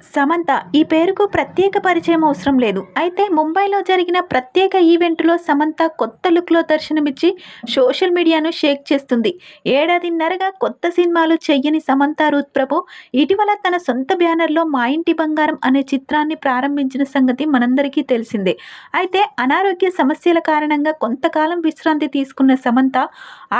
సమంత ఈ పేరుకు ప్రత్యేక పరిచయం అవసరం లేదు. అయితే ముంబైలో జరిగిన ప్రత్యేక ఈవెంట్లో సమంత కొత్త లుక్లో దర్శనమిచ్చి సోషల్ మీడియాను షేక్ చేస్తుంది. ఏడాదిన్నరగా కొత్త సినిమాలు చెయ్యని సమంత రూత్ ప్రభు ఇటీవల తన సొంత బ్యానర్లో మా ఇంటి బంగారం అనే చిత్రాన్ని ప్రారంభించిన సంగతి మనందరికీ తెలిసిందే. అయితే అనారోగ్య సమస్యల కారణంగా కొంతకాలం విశ్రాంతి తీసుకున్న సమంత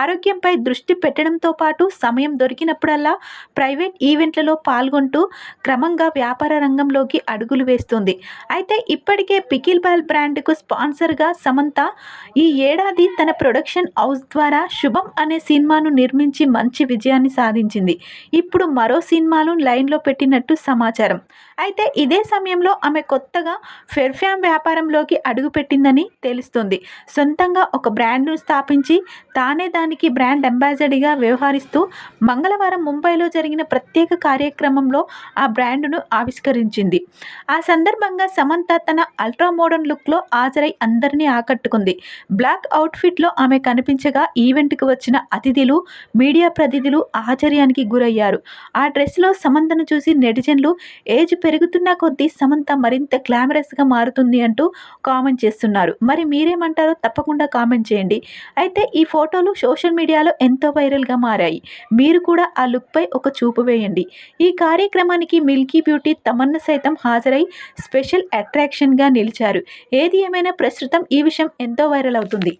ఆరోగ్యంపై దృష్టి పెట్టడంతో పాటు సమయం దొరికినప్పుడల్లా ప్రైవేట్ ఈవెంట్లలో పాల్గొంటూ క్రమంగా వ్యాపార రంగంలోకి అడుగులు వేస్తుంది. అయితే ఇప్పటికే పికిల్ బాల్ బ్రాండ్కు స్పాన్సర్గా సమంత ఈ ఏడాది తన ప్రొడక్షన్ హౌస్ ద్వారా శుభం అనే సినిమాను నిర్మించి మంచి విజయాన్ని సాధించింది. ఇప్పుడు మరో సినిమాను లైన్లో పెట్టినట్టు సమాచారం. అయితే ఇదే సమయంలో ఆమె కొత్తగా ఫెర్ఫ్యామ్ వ్యాపారంలోకి అడుగుపెట్టిందని తెలుస్తుంది. సొంతంగా ఒక బ్రాండ్ను స్థాపించి తానే దానికి బ్రాండ్ అంబాసిడర్గా వ్యవహరిస్తూ మంగళవారం ముంబైలో జరిగిన ప్రత్యేక కార్యక్రమంలో ఆ బ్రాండ్ను ఆవిష్కరించింది. ఆ సందర్భంగా సమంత తన అల్ట్రా మోడర్న్ లుక్లో హాజరై అందరినీ ఆకట్టుకుంది. బ్లాక్ అవుట్ఫిట్లో ఆమె కనిపించగా ఈవెంట్కి వచ్చిన అతిథులు మీడియా ప్రతిధులు ఆశ్చర్యానికి గురయ్యారు. ఆ డ్రెస్లో సమంతను చూసి నెటిజన్లు ఏజ్ పెరుగుతున్న కొద్దీ సమంత మరింత గ్లామరస్గా మారుతుంది అంటూ కామెంట్ చేస్తున్నారు. మరి మీరేమంటారో తప్పకుండా కామెంట్ చేయండి. అయితే ఈ ఫోటోలు సోషల్ మీడియాలో ఎంతో వైరల్గా మారాయి. మీరు కూడా ఆ లుక్పై ఒక చూపు వేయండి. ఈ కార్యక్రమానికి మిల్కీ బ్యూటీ తమన్నా సైతం హాజరై స్పెషల్ అట్రాక్షన్గా నిలిచారు. ఏది ఏమైనా ప్రస్తుతం ఈ విషయం ఎంతో వైరల్ అవుతుంది.